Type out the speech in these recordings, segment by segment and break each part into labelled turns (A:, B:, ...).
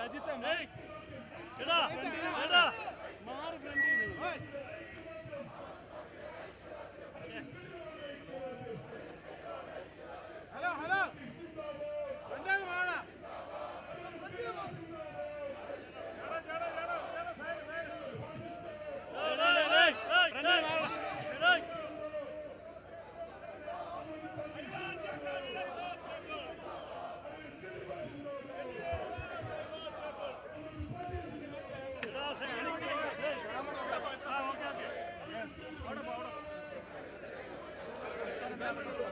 A: ಸಜಿತ ಮಾರ್ friendly അവർ നിൽക്കില്ല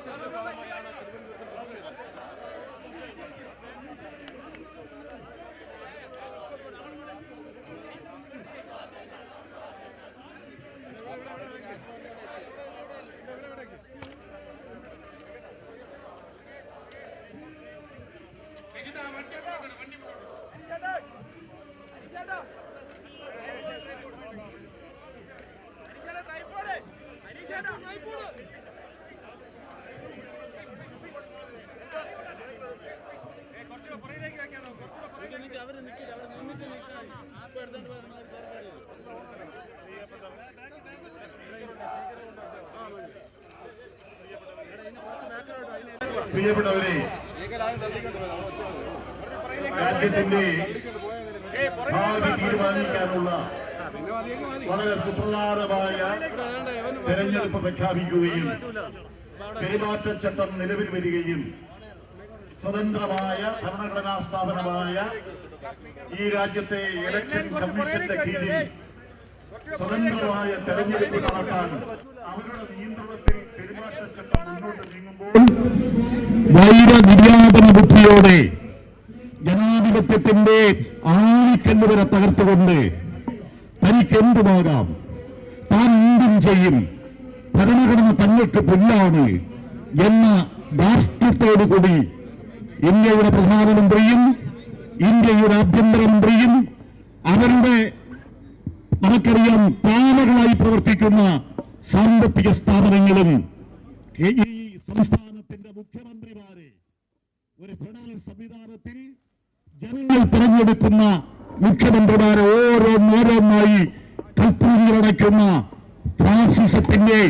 A: അവർ ഒന്നിച്ച് നിൽക്കാൻ ഇപ്പൊ എടുത്തോണ്ട് പോകുന്ന ഒരു സർക്കാർ
B: പ്രിയപ്പെട്ടവരെ രാജ്യത്തിന്റെ ഭാവി തീരുമാനിക്കാനുള്ള വളരെ സുപ്രധാനമായ തെരഞ്ഞെടുപ്പ് പ്രഖ്യാപിക്കുകയും പെരുമാറ്റച്ചട്ടം നിലവിൽ വരികയും സ്വതന്ത്രമായ ഭരണഘടനാ സ്ഥാപനമായ ഈ രാജ്യത്തെ ഇലക്ഷൻ കമ്മീഷന്റെ കീഴിൽ സ്വതന്ത്രമായ തെരഞ്ഞെടുപ്പ് നടത്താൻ അവരുടെ നിയന്ത്രണത്തിൽ പെരുമാറ്റച്ചട്ടം മുന്നോട്ട് നീങ്ങുമ്പോൾ വൈരനിര്യാതന ബുദ്ധിയോടെ ജനാധിപത്യത്തിന്റെ ആണിക്കല്ല് വരെ തകർത്തുകൊണ്ട് തനിക്ക് എന്തുമാകാം താൻ എന്തും ചെയ്യും. ഭരണഘടന തങ്ങൾക്ക് പുല്ലാണ് എന്ന ധാർഷ്ട്യത്തോടുകൂടി ഇന്ത്യയുടെ പ്രധാനമന്ത്രിയും ഇന്ത്യയുടെ ആഭ്യന്തരമന്ത്രിയും അവരുടെ നമുക്കറിയാം പാലകളായി പ്രവർത്തിക്കുന്ന സാമ്പത്തിക സ്ഥാപനങ്ങളും ഈ സംസ്ഥാനത്തിന്റെ മുഖ്യമന്ത്രിമാരെ ഒരു ഫെഡറൽ സംവിധാനത്തിൽ ജനങ്ങൾ തിരഞ്ഞെടുക്കുന്ന മുഖ്യമന്ത്രിമാരെ ഓരോന്നോരോന്നായി കൽപ്പൂരിലടയ്ക്കുന്ന ഫാസിസത്തിന്റെ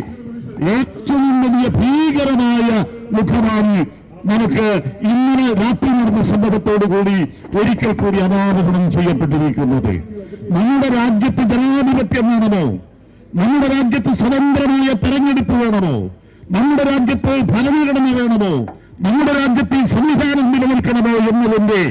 B: ഏറ്റവും വലിയ ഭീകരമായ മുഖമാണ് നമുക്ക് ഇന്നലെ രാത്രി നടന്ന സംഭവത്തോടുകൂടി ഒരിക്കൽ കൂടി അനാവരണം ചെയ്യപ്പെട്ടിരിക്കുന്നത്. നമ്മുടെ രാജ്യത്ത് ജനാധിപത്യം വേണമോ? നമ്മുടെ രാജ്യത്ത് സ്വതന്ത്രമായ തെരഞ്ഞെടുപ്പ് വേണമോ? നമ്മുടെ രാജ്യത്ത് ഭരണഘടന വേണമോ? നമ്മുടെ രാജ്യത്ത് സംവിധാനം നിലനിൽക്കണമോ എന്നതിന്റെ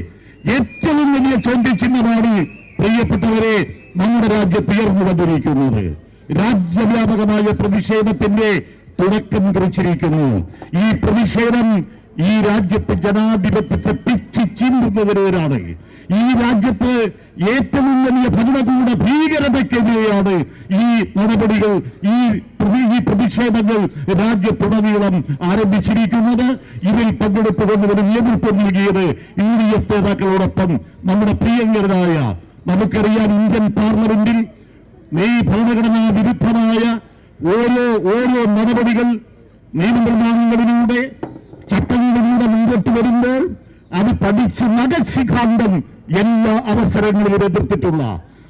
B: ഏറ്റവും വലിയ ചോദ്യചിഹ്നമാണ് പ്രിയപ്പെട്ടവരെ നമ്മുടെ രാജ്യത്ത് ഉയർന്നു വന്നിരിക്കുന്നത്. രാജ്യവ്യാപകമായ പ്രതിഷേധത്തിന്റെ തുടക്കം കുറിച്ചിരിക്കുന്നു. ഈ പ്രതിഷേധം ഈ രാജ്യത്തെ ജനാധിപത്യത്തെ പിച്ചു ചിന്തുന്നവരവരാണ് ഈ രാജ്യത്ത് ഏറ്റവും വലിയ ഭരണകൂട ഭീകരതയ്ക്കെതിരെയാണ് ഈ നടപടികൾ ഈ ഈ പ്രതിഷേധങ്ങൾ രാജ്യത്തുടനീളം ആരംഭിച്ചിരിക്കുന്നത്. ഇതിൽ പങ്കെടുത്തുകൊണ്ടതിന് നേതൃത്വം നൽകിയത് യു ഡി എഫ് നേതാക്കളോടൊപ്പം നമ്മുടെ പ്രിയങ്കരനായ നമുക്കറിയാം ഇന്ത്യൻ പാർലമെന്റിൽ നെയ് ഭരണഘടനാ വിരുദ്ധമായ ഓരോ ഓരോ നടപടികൾ നിയമനിർമ്മാണങ്ങളിലൂടെ ചട്ടങ്ങളിലൂടെ മുൻപോട്ട് വരുമ്പോൾ അത് പഠിച്ച് നഖശിഖാന്തം എല്ലാ അവസരങ്ങളിലും എതിർത്തിട്ടുള്ള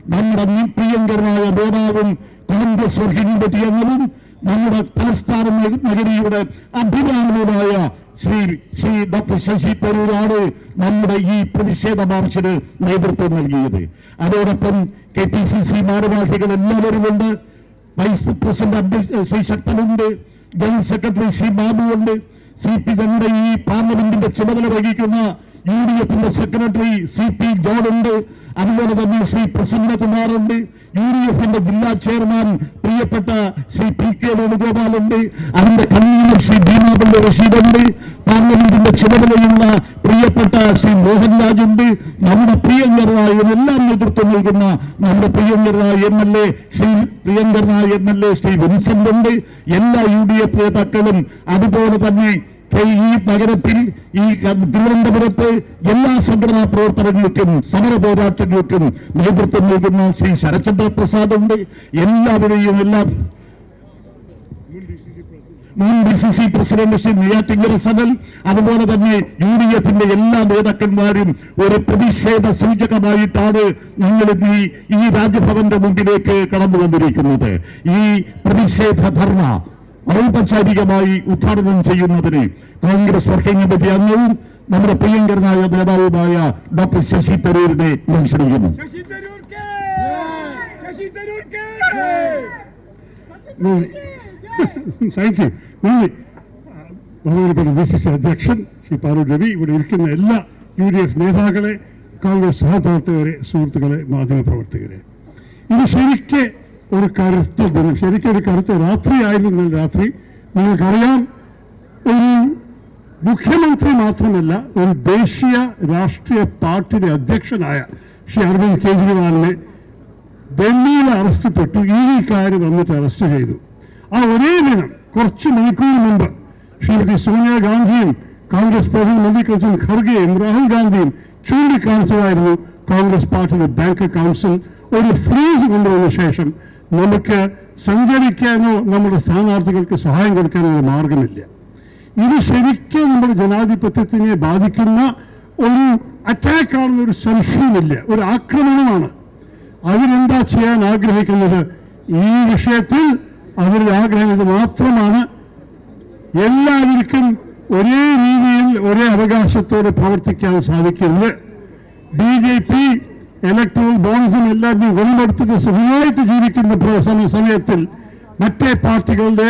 B: നമ്മുടെ നിപ്രിയങ്കരനായ നേതാവും കോൺഗ്രസ് വർക്കിംഗ് പറ്റി അംഗവും നമ്മുടെ തലസ്ഥാന നഗ- നഗരിയുടെ അഭിമാനവുമായ ശ്രീ ശ്രീ ഡോക്ടർ ശശി തരൂരാണ് നമ്മുടെ ഈ പ്രതിഷേധ മാർച്ചിന് നേതൃത്വം നൽകിയത്. അതോടൊപ്പം കെ പി സി സി ഭാരവാഹികൾ എല്ലാവരുമുണ്ട് വൈസ് പ്രസിഡന്റ് ശ്രീ ശക്തനുണ്ട്. ജനറൽ സെക്രട്ടറി ശ്രീ ബാബുവുണ്ട് സി പി ഞങ്ങളുടെ ഈ പാർലമെന്റിന്റെ ചുമതല വഹിക്കുന്ന യു ഡി എഫിന്റെ സെക്രട്ടറി സി പി ജോൺ ഉണ്ട് അതുപോലെ തന്നെ ശ്രീ പ്രസന്നകുമാർ ഉണ്ട് യു ഡി എഫിന്റെ ജില്ലാ ചെയർമാൻ പ്രിയപ്പെട്ട ശ്രീ പി കെ വേണുഗോപാൽ ഉണ്ട് അതിന്റെ കൺവീനർ ശ്രീ ഭീമാബിന്റെ റഷീദ് ഉണ്ട് പാർലമെന്റിന്റെ ചുമതലയുള്ള പ്രിയപ്പെട്ട ശ്രീ മോഹൻരാജ് ഉണ്ട് നമ്മുടെ പ്രിയങ്കരനായ എല്ലാം നേതൃത്വം നൽകുന്ന നമ്മുടെ പ്രിയങ്കരനായ എം എൽ എ ശ്രീ പ്രിയങ്കരനായ M L A Shri Vincent ഉണ്ട് എല്ലാ യു ഡി എഫ് നേതാക്കളും അതുപോലെ തന്നെ ഈ നഗരത്തിൽ ഈ തിരുവനന്തപുരത്ത് എല്ലാ സംഘടനാ പ്രവർത്തനങ്ങൾക്കും സമര പോരാട്ടങ്ങൾക്കും നേതൃത്വം നൽകുന്ന ശ്രീ ശരത്ചന്ദ്ര പ്രസാദ് ഉണ്ട്. എല്ലാവരെയും എല്ലാം മുൻ B C C president Shri Neyyattinkara Sanal അതുപോലെ തന്നെ യു ഡി എഫിന്റെ എല്ലാ നേതാക്കന്മാരും ഒരു പ്രതിഷേധ സൂചകമായിട്ടാണ് ഞങ്ങൾ ഈ ഈ രാജ്ഭവന്റെ മുമ്പിലേക്ക് കടന്നു വന്നിരിക്കുന്നത്. ഈ പ്രതിഷേധ ധർണ ഔപചാരികമായി ഉദ്ഘാടനം ചെയ്യുന്നതിന് കോൺഗ്രസ് വർക്കിംഗ് കമ്മിറ്റി അംഗവും നമ്മുടെ പ്രിയങ്കരനായ നേതാവുമായ ഡോക്ടർ ശശി തരൂരിനെ ഞാൻ ക്ഷണിക്കുന്നു
C: താങ്ക് യു നന്ദി ബഹുമാനപ്പെട്ട അധ്യക്ഷൻ ശ്രീ പാറു രവി ഇവിടെ ഇരിക്കുന്ന എല്ലാ യു ഡി എഫ് നേതാക്കളെ കോൺഗ്രസ് സഹപ്രവർത്തകരെ സുഹൃത്തുക്കളെ മാധ്യമപ്രവർത്തകരെ ഇത് ശരിക്ക് ഒരു കറുത്ത ദിനം ശരിക്കും ഒരു കറുത്ത രാത്രിയായിരുന്നു രാത്രി. നിങ്ങൾക്കറിയാം ഒരു മുഖ്യമന്ത്രി മാത്രമല്ല ഒരു ദേശീയ രാഷ്ട്രീയ പാർട്ടിയുടെ അധ്യക്ഷനായ ശ്രീ അരവിന്ദ് കെജ്രിവാളിനെ ഡൽഹിയിൽ അറസ്റ്റ്പ്പെട്ടു ഈ കാര്യം വന്നിട്ട് അറസ്റ്റ് ചെയ്തു. ആ ഒരേ ദിനം കുറച്ച് മണിക്കൂർ മുമ്പ് ശ്രീമതി സോണിയാഗാന്ധിയും കോൺഗ്രസ് പ്രസിഡന്റ് മല്ലികാർജുൻ ഖർഗെയും രാഹുൽ ഗാന്ധിയും ചൂണ്ടിക്കാണിച്ചതായിരുന്നു കോൺഗ്രസ് പാർട്ടിയുടെ ബാങ്ക് കൗൺസിൽ. ഒരു ഫ്രീസ് കൊണ്ടുവന്ന ശേഷം നമുക്ക് സഞ്ചരിക്കാനോ നമ്മുടെ സ്ഥാനാർത്ഥികൾക്ക് സഹായം കൊടുക്കാനോ ഒരു മാർഗമില്ല. ഇത് ശരിക്കും നമ്മുടെ ജനാധിപത്യത്തിനെ ബാധിക്കുന്ന ഒരു അറ്റാക്കാണെന്ന് ഒരു സംശയമില്ല ഒരു ആക്രമണമാണ് അവരെന്താ ചെയ്യാൻ ആഗ്രഹിക്കുന്നത്? ഈ വിഷയത്തിൽ അവരുടെ ആഗ്രഹം ഇത് മാത്രമാണ്. എല്ലാവർക്കും ഒരേ രീതിയിൽ ഒരേ അവകാശത്തോടെ പ്രവർത്തിക്കാൻ സാധിക്കുന്നത്. ബി ജെ പി ഇലക്ട്രൽ ബോൺസും എല്ലാവരും ഗുണമെടുത്തിട്ട് സുഖമായിട്ട് ജീവിക്കുന്ന സമയത്തിൽ മറ്റേ പാർട്ടികളുടെ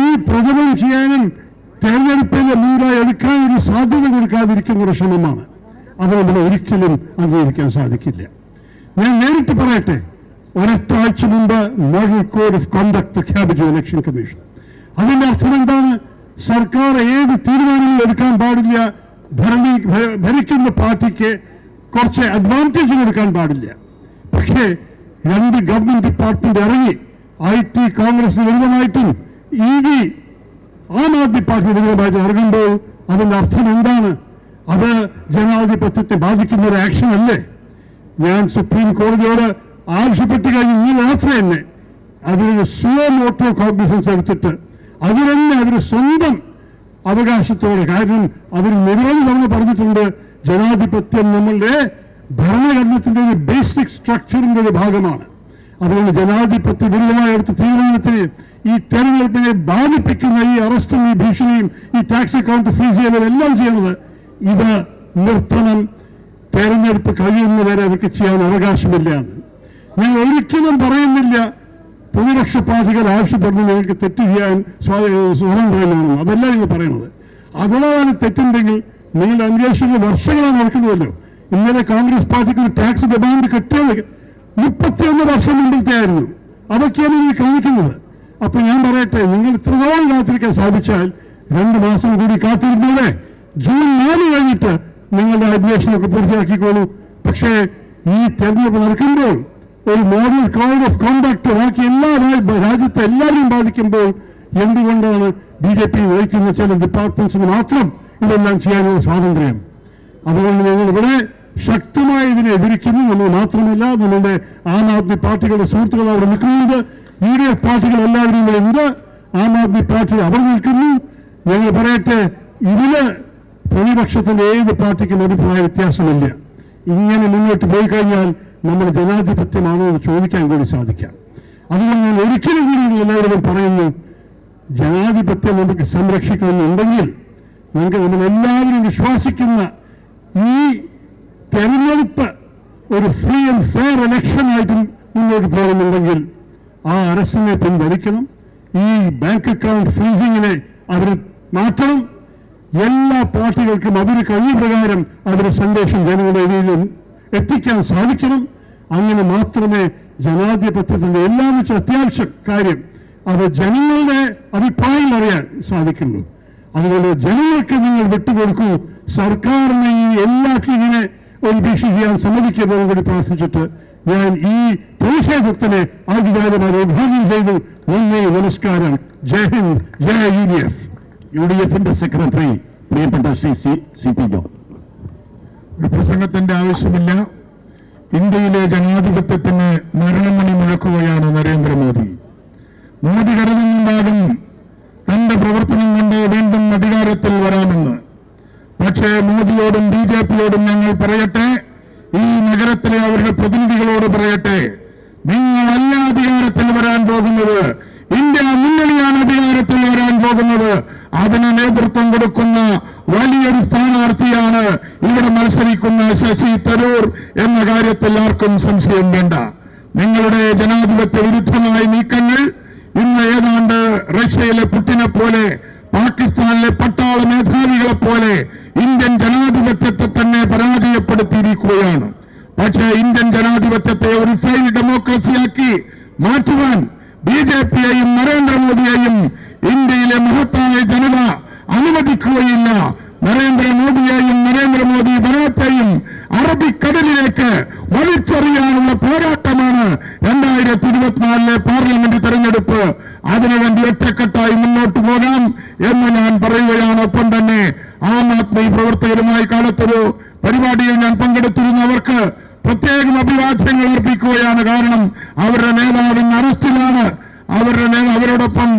C: ഈ പ്രചരണം ചെയ്യാനും തെരഞ്ഞെടുപ്പിന്റെ മുൻപായി എടുക്കാൻ ഒരു സാധ്യത കൊടുക്കാതിരിക്കുന്ന ഒരു ശ്രമമാണ്. അത് നമ്മൾ ഒരിക്കലും അംഗീകരിക്കാൻ സാധിക്കില്ല. ഞാൻ നേരിട്ട് പറയട്ടെ ഒരൊറ്റ ആഴ്ച മുമ്പ് മോഡൽ കോഡ് ഓഫ് കണ്ടക്ട് പ്രഖ്യാപിച്ചു ഇലക്ഷൻ കമ്മീഷൻ അതിന്റെ അർത്ഥം എന്താണ്? സർക്കാർ ഏത് തീരുമാനങ്ങളും എടുക്കാൻ പാടില്ല ഭരണി ഭരിക്കുന്ന പാർട്ടിക്ക് കുറച്ച് അഡ്വാന്റേജ് കൊടുക്കാൻ പാടില്ല. പക്ഷേ രണ്ട് ഗവൺമെന്റ് ഡിപ്പാർട്ട്മെന്റ് ഇറങ്ങി I T Congress വിരുദ്ധമായിട്ടും E D Aam Aadmi party വിരുദ്ധമായിട്ടും ഇറങ്ങുമ്പോൾ അതിന്റെ അർത്ഥം എന്താണ്? അത് ജനാധിപത്യത്തെ ബാധിക്കുന്ന ഒരു ആക്ഷൻ അല്ലേ? ഞാൻ സുപ്രീം കോടതിയോട് ആവശ്യപ്പെട്ട് കഴിഞ്ഞ് ഈ മാത്രം തന്നെ അതിനൊരു സ്ലോ മോട്ടോ കോഗ്നിസൻസ് എടുത്തിട്ട് അതിനെന്നെ തന്നെ അവർ സ്വന്തം അവകാശത്തോടെ കാരണം അവർ നിരവധി തവണ പറഞ്ഞിട്ടുണ്ട് ജനാധിപത്യം നമ്മളുടെ ഭരണഘടനത്തിന്റെ ഒരു ബേസിക് സ്ട്രക്ചറിന്റെ ഒരു ഭാഗമാണ്. അതുകൊണ്ട് ജനാധിപത്യ വിരുദ്ധമായ എടുത്ത തീരുമാനത്തിന് ഈ തെരഞ്ഞെടുപ്പിനെ ബാധിപ്പിക്കുന്ന ഈ അറസ്റ്റും ഈ ഭീഷണിയും ഈ ടാക്സ് അക്കൗണ്ട് ഫ്രീസ് ചെയ്യലും എല്ലാം ചെയ്യുന്നത് ഇത് നിർത്തണം. തെരഞ്ഞെടുപ്പ് കഴിയുന്നവരെ അവർക്ക് ചെയ്യാൻ അവകാശമില്ല എന്ന് ഞാൻ ഒരിക്കലും പറയുന്നില്ല. പ്രതിപക്ഷ പാർട്ടികൾ ആവശ്യപ്പെടുന്ന നിങ്ങൾക്ക് തെറ്റ് ചെയ്യാൻ സ്വാ- സ്വാതന്ത്ര്യമാണ് അതല്ല നിങ്ങൾ പറയുന്നത് അഥവാ തെറ്റുണ്ടെങ്കിൽ നിങ്ങൾ അന്വേഷണ വർഷങ്ങളാണ് നടക്കുന്നതല്ലോ ഇന്നലെ കോൺഗ്രസ് പാർട്ടിക്ക് ഒരു ടാക്സ് ഡിമാൻഡ് കിട്ടിയത് മുപ്പത്തിയൊന്ന് വർഷം മുമ്പത്തെ ആയിരുന്നു. അതൊക്കെയാണ് നിങ്ങൾ കാണിക്കുന്നത്. അപ്പൊ ഞാൻ പറയട്ടെ നിങ്ങൾ ഇത്രത്തോളം കാത്തിരിക്കാൻ സാധിച്ചാൽ രണ്ട് മാസം കൂടി കാത്തിരുന്നൂടെ ജൂൺ നാല് കഴിഞ്ഞിട്ട് നിങ്ങളുടെ അന്വേഷണമൊക്കെ പൂർത്തിയാക്കിക്കോളൂ. പക്ഷേ ഈ തെരഞ്ഞെടുപ്പ് നടക്കുമ്പോൾ ഒരു മോഡൽ കോഡ് ഓഫ് കോണ്ടാക്ട് ബാക്കി എല്ലാ രാജ്യത്തെ എല്ലാവരും ബാധിക്കുമ്പോൾ എന്തുകൊണ്ടാണ് ബി ജെ പി നയിക്കുന്ന ചില ഡിപ്പാർട്ട്മെന്റ്സിന് മാത്രം ഇതെല്ലാം ചെയ്യാനുള്ള സ്വാതന്ത്ര്യം. അതുകൊണ്ട് ഞങ്ങൾ ഇവിടെ ശക്തമായി ഇതിനെ എതിരിക്കുന്നു. നമ്മൾ മാത്രമല്ല നമ്മളുടെ ആം ആദ്മി പാർട്ടികളുടെ സുഹൃത്തുക്കൾ അവിടെ നിൽക്കുന്നുണ്ട്. യു ഡി എഫ് പാർട്ടികൾ എല്ലാവരും ഇവിടെ ഉണ്ട്. ആം ആദ്മി പാർട്ടി അവിടെ നിൽക്കുന്നു. ഞങ്ങൾ പറയട്ടെ ഇതിന് പ്രതിപക്ഷത്തിന്റെ ഏത് പാർട്ടിക്കും അഭിപ്രായ വ്യത്യാസമില്ല. ഇങ്ങനെ മുന്നോട്ട് പോയി കഴിഞ്ഞാൽ നമ്മൾ ജനാധിപത്യമാണോ എന്ന് ചോദിക്കാൻ കൂടി സാധിക്കാം. അതുകൊണ്ട് ഞാൻ ഒരിക്കലും കൂടി എല്ലാവരും പറയുന്നു ജനാധിപത്യം നമുക്ക് സംരക്ഷിക്കണമെന്നുണ്ടെങ്കിൽ നിങ്ങൾക്ക് നമ്മൾ എല്ലാവരും വിശ്വസിക്കുന്ന ഈ തെരഞ്ഞെടുപ്പ് ഒരു ഫ്രീ ആൻഡ് ഫെയർ ഇലക്ഷനായിട്ടും മുന്നോട്ട് പോകുന്നുണ്ടെങ്കിൽ ആ അറസ്റ്റിനെ പിൻവലിക്കണം. ഈ ബാങ്ക് അക്കൗണ്ട് ഫ്രീസിങ്ങിനെ അവർ മാറ്റണം. എല്ലാ പാർട്ടികൾക്കും അതിന് കഴിയും പ്രകാരം അവരുടെ സന്ദേശം ജനങ്ങളുടെ എത്തിക്കാൻ സാധിക്കണം. അങ്ങനെ മാത്രമേ ജനാധിപത്യത്തിന്റെ എല്ലാം വെച്ച് അത്യാവശ്യം കാര്യം അത് ജനങ്ങളുടെ അഭിപ്രായം അറിയാൻ സാധിക്കുള്ളൂ അതുകൊണ്ട് ജനങ്ങൾക്ക് നിങ്ങൾ വിട്ടുകൊടുക്കൂ. സർക്കാരിനെ ഈ എല്ലാവർക്കും ഇങ്ങനെ ഒരു ഭീഷ ചെയ്യാൻ സമ്മതിക്കരുതെന്ന് കൂടി പ്രാർത്ഥിച്ചിട്ട് ഞാൻ ഈ പ്രതിഷേധത്തിന് ആധികാരികമായി ഉദ്ഘാടനം ചെയ്തു. നന്ദി നമസ്കാരം. Jai Hind Jaya U D F.
B: U D എഫിന്റെ സെക്രട്ടറി പ്രിയപ്പെട്ട Shri C C P Jo
D: ഒരു പ്രസംഗത്തിന്റെ ആവശ്യമില്ല. ഇന്ത്യയിലെ ജനാധിപത്യത്തിന് മരണമണി മുഴക്കുകയാണ് നരേന്ദ്രമോദി. മോദി കരുതുന്നുണ്ടാകും തന്റെ പ്രവർത്തനം കൊണ്ട് വീണ്ടും അധികാരത്തിൽ വരാമെന്ന്. പക്ഷേ മോദിയോടും ബി ജെ പിയോടും ഞങ്ങൾ പറയട്ടെ ഈ നഗരത്തിലെ അവരുടെ പ്രതിനിധികളോട് പറയട്ടെ നിങ്ങളല്ല അധികാരത്തിൽ വരാൻ പോകുന്നത് ഇന്ത്യ മുന്നണിയാണ് അധികാരത്തിൽ വരാൻ പോകുന്നത് അതിന് നേതൃത്വം കൊടുക്കുന്ന വലിയൊരു സ്ഥാനാർത്ഥിയാണ് ഇവിടെ മത്സരിക്കുന്ന ശശി തരൂർ എന്ന കാര്യത്തിൽ ആർക്കും സംശയം വേണ്ട. നിങ്ങളുടെ ജനാധിപത്യ വിരുദ്ധമായ നീക്കങ്ങൾ ഇന്ന് ഏതാണ്ട് റഷ്യയിലെ പുട്ടിനെ പോലെ പാകിസ്ഥാനിലെ പട്ടാള മേധാവികളെ പോലെ ഇന്ത്യൻ ജനാധിപത്യത്തെ തന്നെ പരാജയപ്പെടുത്തിയിരിക്കുകയാണ്. പക്ഷേ ഇന്ത്യൻ ജനാധിപത്യത്തെ ഒരു ഫെയിൽ ഡെമോക്രസിയാക്കി മാറ്റുവാൻ ബി ജെ പിയെയും നരേന്ദ്രമോദിയെയും ഇന്ത്യയിലെ മഹത്തായ ജനത അനുവദിക്കുകയില്ല നരേന്ദ്രമോദിയെയും നരേന്ദ്രമോദി ഭരണത്തെയും അറബിക്കടലിലേക്ക് വലിച്ചെറിയാനുള്ള പോരാട്ടമാണ് രണ്ടായിരത്തി ഇരുപത്തിനാലിലെ പാർലമെന്റ് തെരഞ്ഞെടുപ്പ്. അതിനുവേണ്ടി ഒറ്റക്കെട്ടായി മുന്നോട്ട് പോകാം എന്ന് ഞാൻ പറയുകയാണ്. ഒപ്പം തന്നെ ആം ആദ്മി പ്രവർത്തകരുമായി കാലത്തൊരു പരിപാടിയിൽ ഞാൻ പങ്കെടുത്തിരുന്നവർക്ക് പ്രത്യേകം അഭിവാദ്യങ്ങൾ അർപ്പിക്കുകയാണ്. കാരണം അവരുടെ നേതാവിന് അറസ്റ്റിലാണ് അവരുടെ അവരോടൊപ്പം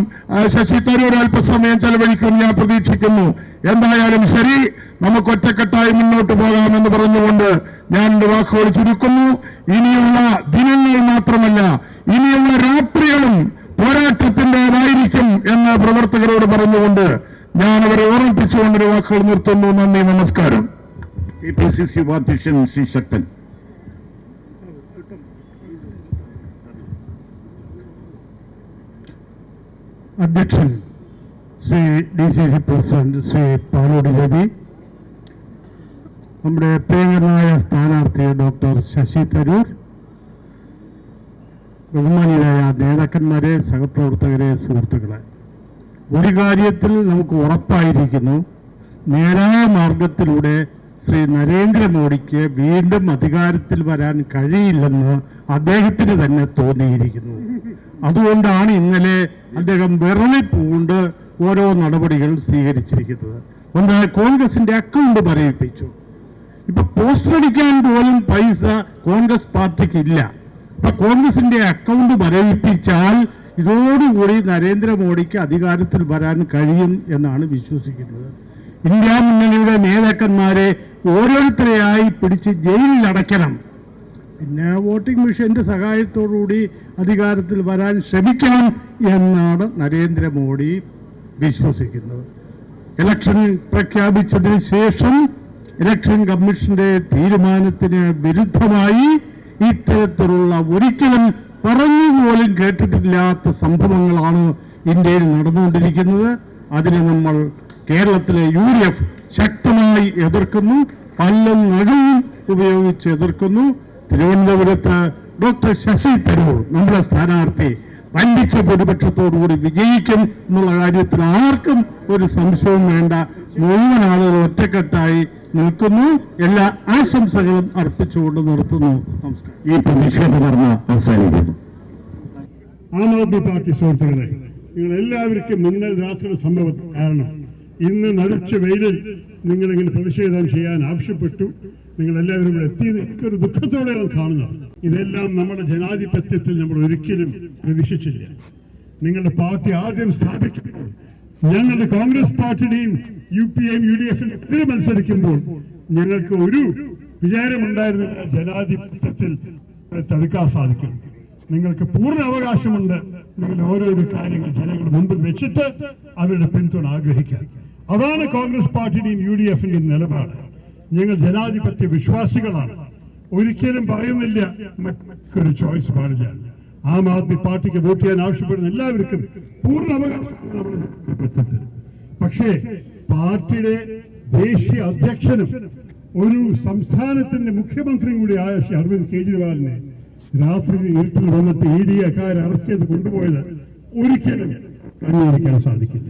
D: ശശി തരൂർ അല്പസമയം ചെലവഴിക്കും ഞാൻ പ്രതീക്ഷിക്കുന്നു. എന്തായാലും ശരി നമുക്ക് ഒറ്റക്കെട്ടായി മുന്നോട്ട് പോകാമെന്ന് പറഞ്ഞുകൊണ്ട് ഞാൻ എന്റെ വാക്കുകൾ ചുരുക്കുന്നു. ഇനിയുള്ള ദിനങ്ങൾ മാത്രമല്ല ഇനിയുള്ള രാത്രികളും പോരാട്ടത്തിന്റെതായിരിക്കും എന്ന് പ്രവർത്തകരോട് പറഞ്ഞുകൊണ്ട് ഞാൻ അവരെ ഓർമ്മിപ്പിച്ചുകൊണ്ട് ഒരു വാക്കുകൾ നിർത്തുന്നു. നന്ദി നമസ്കാരം.
B: കെ പി സി സി ഉപാധ്യക്ഷൻ ശ്രീ ശക്തൻ.
C: അധ്യക്ഷൻ Shri D C C president Shri Palode Ravi നമ്മുടെ പ്രിയങ്കരനായ സ്ഥാനാർത്ഥി ഡോക്ടർ ശശി തരൂർ ബഹുമാനിയായ നേതാക്കന്മാരെ സഹപ്രവർത്തകരെ സുഹൃത്തുക്കളെ. ഒരു കാര്യത്തിൽ നമുക്ക് ഉറപ്പായിരിക്കുന്നു നേരായ മാർഗത്തിലൂടെ ശ്രീ നരേന്ദ്രമോദിക്ക് വീണ്ടും അധികാരത്തിൽ വരാൻ കഴിയില്ലെന്ന് അദ്ദേഹത്തിന് തന്നെ തോന്നിയിരിക്കുന്നു. അതുകൊണ്ടാണ് ഇന്നലെ അദ്ദേഹം വിരളി പൂണ്ട് ഓരോ നടപടികൾ സ്വീകരിച്ചിരിക്കുന്നത്. ഒന്ന് കോൺഗ്രസിന്റെ അക്കൗണ്ട് പറയിപ്പിച്ചു. ഇപ്പൊ പോസ്റ്റർ അടിക്കാൻ പോലും പൈസ കോൺഗ്രസ് പാർട്ടിക്ക് ഇല്ല. അപ്പൊ കോൺഗ്രസിന്റെ അക്കൗണ്ട് മരവിപ്പിച്ചാൽ ഇതോടുകൂടി നരേന്ദ്രമോദിക്ക് അധികാരത്തിൽ വരാൻ കഴിയും എന്നാണ് വിശ്വസിക്കുന്നത്. ഇന്ത്യ മുന്നണിയുടെ നേതാക്കന്മാരെ ഓരോരുത്തരെയായി പിടിച്ച് ജയിലിൽ അടയ്ക്കണം പിന്നെ വോട്ടിംഗ് മെഷീന്റെ സഹായത്തോടുകൂടി അധികാരത്തിൽ വരാൻ ശ്രമിക്കണം എന്നാണ് നരേന്ദ്രമോദി വിശ്വസിക്കുന്നത്. ഇലക്ഷൻ പ്രഖ്യാപിച്ചതിന് ശേഷം ഇലക്ഷൻ കമ്മീഷന്റെ തീരുമാനത്തിന് വിരുദ്ധമായി ഇത്തരത്തിലുള്ള ഒരിക്കലും പറഞ്ഞുപോലും കേട്ടിട്ടില്ലാത്ത സംഭവങ്ങളാണ് ഇന്ത്യയിൽ നടന്നുകൊണ്ടിരിക്കുന്നത്. അതിനെ നമ്മൾ കേരളത്തിലെ യു ശക്തമായി എതിർക്കുന്നു പല്ലും നഖവും ഉപയോഗിച്ച് എതിർക്കുന്നു. തിരുവനന്തപുരത്ത് ഡോക്ടർ ശശി തരൂർ നമ്മുടെ സ്ഥാനാർത്ഥി വൻപിച്ച ഭൂരിപക്ഷത്തോടുകൂടി വിജയിക്കും എന്നുള്ള കാര്യത്തിൽ ആർക്കും ഒരു സംശയവും വേണ്ട. മുഴുവൻ ആളുകൾ ഒറ്റക്കെട്ടായി നിൽക്കുന്നു. എല്ലാ ആശംസകളും അർപ്പിച്ചുകൊണ്ട് നിർത്തുന്നു. നമസ്കാരം.
B: ഈ പ്രതിഷേധ ധർമ്മ അവസാനിക്കുന്നു.
C: ആം ആദ്മി പാർട്ടി സുഹൃത്തുക്കളെ നിങ്ങൾ എല്ലാവർക്കും ഇന്നലെ രാത്രിയുടെ സംഭവത്തിൽ കാരണം ഇന്ന് നടിച്ച വെയിലിൽ നിങ്ങളിങ്ങനെ പ്രതിഷേധം ചെയ്യാൻ ആവശ്യപ്പെട്ടു. നിങ്ങൾ എല്ലാവരും ഇവിടെ എത്തിയത് എനിക്കൊരു അത് കാണുന്നത് ഇതെല്ലാം നമ്മുടെ ജനാധിപത്യത്തിൽ നമ്മൾ ഒരിക്കലും പ്രതീക്ഷിച്ചില്ല. നിങ്ങളുടെ പാർട്ടി ആദ്യം സ്ഥാപിക്കുമ്പോൾ ഞങ്ങളുടെ കോൺഗ്രസ് പാർട്ടിയുടെയും യു പി എയും യു ഡി എഫിനും എതിരെ മത്സരിക്കുമ്പോൾ ഞങ്ങൾക്ക് ഒരു വിചാരമുണ്ടായിരുന്നില്ല ജനാധിപത്യത്തിൽ തടുക്കാൻ സാധിക്കും. നിങ്ങൾക്ക് പൂർണ അവകാശമുണ്ട്. നിങ്ങൾ ഓരോരോ കാര്യങ്ങൾ ജനങ്ങളുടെ മുമ്പിൽ വെച്ചിട്ട് അവരുടെ പിന്തുണ ആഗ്രഹിക്കാൻ അതാണ് കോൺഗ്രസ് പാർട്ടിയുടെയും യു ഡി എഫിന്റെയും നിലപാട്. ഞങ്ങൾ ജനാധിപത്യ വിശ്വാസികളാണ്. ഒരിക്കലും പറയുന്നില്ല. മറ്റൊരു ചോയ്സ് പാടില്ല. ആം ആദ്മി പാർട്ടിക്ക് വോട്ട് ചെയ്യാൻ ആവശ്യപ്പെടുന്ന എല്ലാവർക്കും പൂർണ അവകാശം. പക്ഷേ പാർട്ടിയുടെ ദേശീയ അധ്യക്ഷനും ഒരു സംസ്ഥാനത്തിന്റെ മുഖ്യമന്ത്രിയും കൂടി ആയ ശ്രീ അരവിന്ദ് കെജ്രിവാളിനെ രാത്രി ഇരുട്ടിൽ വന്നിട്ട് ഇ ഡി എക്കാരെ അറസ്റ്റ് ചെയ്ത് കൊണ്ടുപോയത് ഒരിക്കലും അംഗീകരിക്കാൻ സാധിക്കില്ല.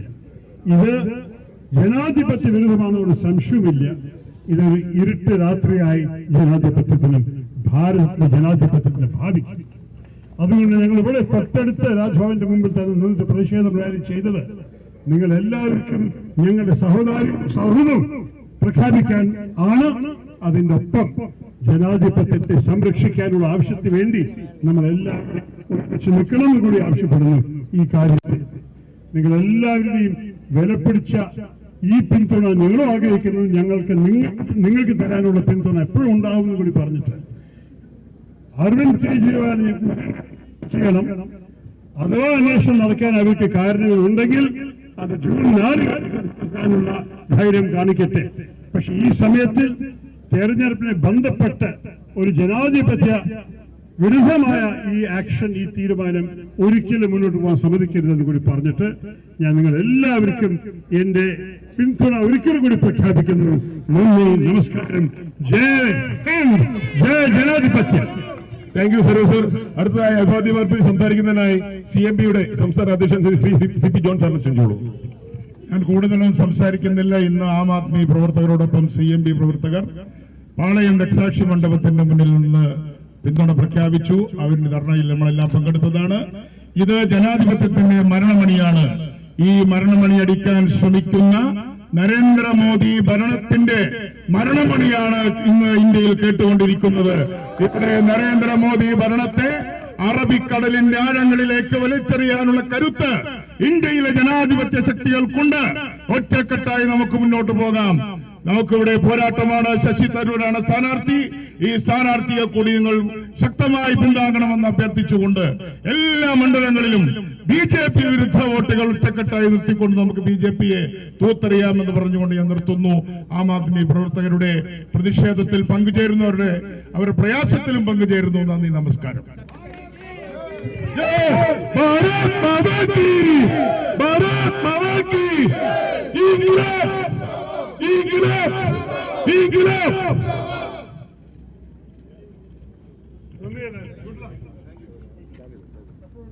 C: ഇത് ജനാധിപത്യ വിരുദ്ധമാണെന്നൊരു സംശയമില്ല ഇതൊരു ഇരുട്ട് രാത്രിയായി ജനാധിപത്യത്തിനും ഭാരതത്തിലെ ജനാധിപത്യത്തിന് ഭാവിക്കും അതുകൊണ്ട് ഞങ്ങൾ ഇവിടെ തൊട്ടടുത്ത രാജ്ഭവന്റെ മുമ്പിൽ തന്നെ നിന്നിട്ട് പ്രതിഷേധം റാലി ചെയ്തത് നിങ്ങൾ എല്ലാവർക്കും ഞങ്ങളുടെ സഹോദരി സൗഹൃദം പ്രഖ്യാപിക്കാൻ ആണ്. അതിന്റെ ഒപ്പം ജനാധിപത്യത്തെ സംരക്ഷിക്കാനുള്ള ആവശ്യത്തിന് വേണ്ടി ഒരുമിച്ച് നിൽക്കണമെന്ന് കൂടി ആവശ്യപ്പെടുന്നു ഈ കാര്യത്തിൽ. നിങ്ങൾ എല്ലാവരുടെയും വിലപിടിച്ച ഈ പിന്തുണ നിങ്ങൾ ആഗ്രഹിക്കുന്നത് ഞങ്ങൾക്ക് നിങ്ങൾ നിങ്ങൾക്ക് തരാനുള്ള പിന്തുണ എപ്പോഴും ഉണ്ടാവുമെന്ന് കൂടി പറഞ്ഞിട്ട് അരവിന്ദ് കെജ്രിവാളിനെ ചെയ്യണം. അഥവാ അന്വേഷണം നടക്കാൻ അവർക്ക് കാരണങ്ങൾ ഉണ്ടെങ്കിൽ അത് ജൂൺ നാല് നടത്താനുള്ള ധൈര്യം കാണിക്കട്ടെ. പക്ഷെ ഈ സമയത്തിൽ തെരഞ്ഞെടുപ്പിനെ ബന്ധപ്പെട്ട് ഒരു ജനാധിപത്യ വിരുദ്ധമായ ഈ ആക്ഷൻ ഈ തീരുമാനം ഒരിക്കലും മുന്നോട്ട് പോകാൻ സമ്മതിക്കരുതെന്ന് കൂടി പറഞ്ഞിട്ട് ഞാൻ നിങ്ങൾ എല്ലാവർക്കും എന്റെ പിന്തുണ ഒരിക്കലും കൂടി പ്രഖ്യാപിക്കുന്നു നന്ദി നമസ്കാരം. ജയ് ജയ് ജനാധിപത്യം.
E: താങ്ക് യു സരോജ് സർ അടുത്തതായി അഭിവാദ്യമാർപ്പിൽ സംസാരിക്കുന്നതിനായി സി എം പിയുടെ സംസ്ഥാന അധ്യക്ഷൻ ശ്രീ സി പി ജോൺ സാറിനെ ക്ഷണിച്ചോളൂ.
F: ഞാൻ കൂടുതലൊന്നും സംസാരിക്കുന്നില്ല. ഇന്ന് ആം ആദ്മി പ്രവർത്തകരോടൊപ്പം സി എം പി പ്രവർത്തകർ പാളയം രക്സാക്ഷി മണ്ഡപത്തിന്റെ മുന്നിൽ നിന്ന് പിന്തുണ പ്രഖ്യാപിച്ചു. അവരുടെ ധർണയിൽ നമ്മളെല്ലാം പങ്കെടുത്തതാണ്. ഇത് ജനാധിപത്യത്തിന്റെ മരണമണിയാണ്. ഈ മരണമണി അടിക്കാൻ ശ്രമിക്കുന്ന നരേന്ദ്രമോദി ഭരണത്തിന്റെ മരണമണിയാണ് ഇന്ന് ഇന്ത്യയിൽ കേട്ടുകൊണ്ടിരിക്കുന്നത്. ഇവിടെ നരേന്ദ്രമോദി ഭരണത്തെ അറബിക്കടലിന്റെ ആഴങ്ങളിലേക്ക് വലിച്ചെറിയാനുള്ള കരുത്ത് ഇന്ത്യയിലെ ജനാധിപത്യ ശക്തികൾക്കുണ്ട്. ഒറ്റക്കെട്ടായി നമുക്ക് മുന്നോട്ട് പോകാം. നമുക്കിവിടെ പോരാട്ടമാണ് ശശി തരൂരാണ് സ്ഥാനാർത്ഥി. ഈ സ്ഥാനാർത്ഥിയെ കൂടി നിങ്ങൾ ശക്തമായി പിന്താങ്ങണമെന്ന് അഭ്യർത്ഥിച്ചുകൊണ്ട് എല്ലാ മണ്ഡലങ്ങളിലും ബി ജെ പി വിരുദ്ധ വോട്ടുകൾ ഒറ്റക്കെട്ടായി നിർത്തിക്കൊണ്ട് നമുക്ക് ബി ജെ പിയെ തൂത്തറിയാമെന്ന് പറഞ്ഞുകൊണ്ട് ഞാൻ നിർത്തുന്നു. ആം ആദ്മി പ്രവർത്തകരുടെ പ്രതിഷേധത്തിൽ പങ്കുചേരുന്നവരുടെ അവരുടെ പ്രയാസത്തിലും പങ്കുചേരുന്നു. നന്ദി നമസ്കാരം.
E: ഭാരത് മാതാ ഭാരത് മാതാ İngiliz! İngiliz!